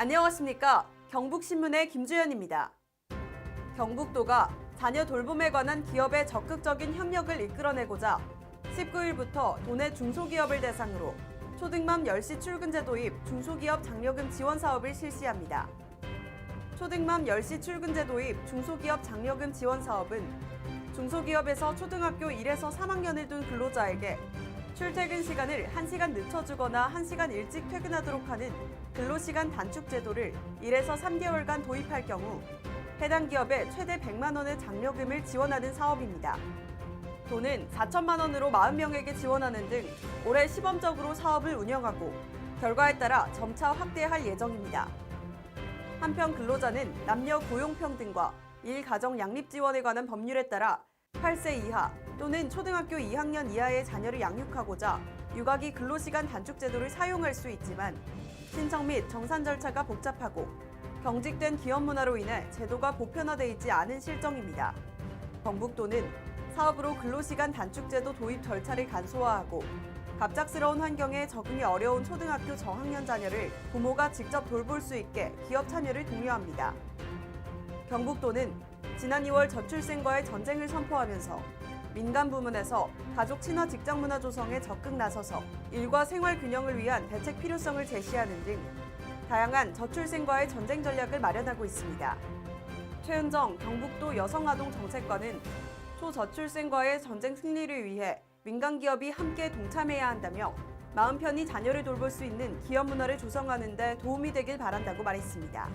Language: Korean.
안녕하십니까. 경북신문의 김주연입니다. 경북도가 자녀 돌봄에 관한 기업의 적극적인 협력을 이끌어내고자 19일부터 도내 중소기업을 대상으로 초등맘 10시 출근제 도입 중소기업 장려금 지원 사업을 실시합니다. 초등맘 10시 출근제 도입 중소기업 장려금 지원 사업은 중소기업에서 초등학교 1에서 3학년을 둔 근로자에게 출퇴근 시간을 1시간 늦춰주거나 1시간 일찍 퇴근하도록 하는 근로시간 단축 제도를 1에서 3개월간 도입할 경우 해당 기업에 최대 100만 원의 장려금을 지원하는 사업입니다. 도는 4천만 원으로 40명에게 지원하는 등 올해 시범적으로 사업을 운영하고 결과에 따라 점차 확대할 예정입니다. 한편 근로자는 남녀 고용평등과 일가정 양립 지원에 관한 법률에 따라 8세 이하 또는 초등학교 2학년 이하의 자녀를 양육하고자 육아기 근로시간 단축 제도를 사용할 수 있지만 신청 및 정산 절차가 복잡하고 경직된 기업 문화로 인해 제도가 보편화돼 있지 않은 실정입니다. 경북도는 사업으로 근로시간 단축 제도 도입 절차를 간소화하고 갑작스러운 환경에 적응이 어려운 초등학교 저학년 자녀를 부모가 직접 돌볼 수 있게 기업 참여를 독려합니다. 경북도는 지난 2월 저출생과의 전쟁을 선포하면서 민간 부문에서 가족 친화 직장 문화 조성에 적극 나서서 일과 생활 균형을 위한 대책 필요성을 제시하는 등 다양한 저출생과의 전쟁 전략을 마련하고 있습니다. 최은정 경북도 여성아동 정책관은 초저출생과의 전쟁 승리를 위해 민간 기업이 함께 동참해야 한다며 마음 편히 자녀를 돌볼 수 있는 기업 문화를 조성하는 데 도움이 되길 바란다고 말했습니다.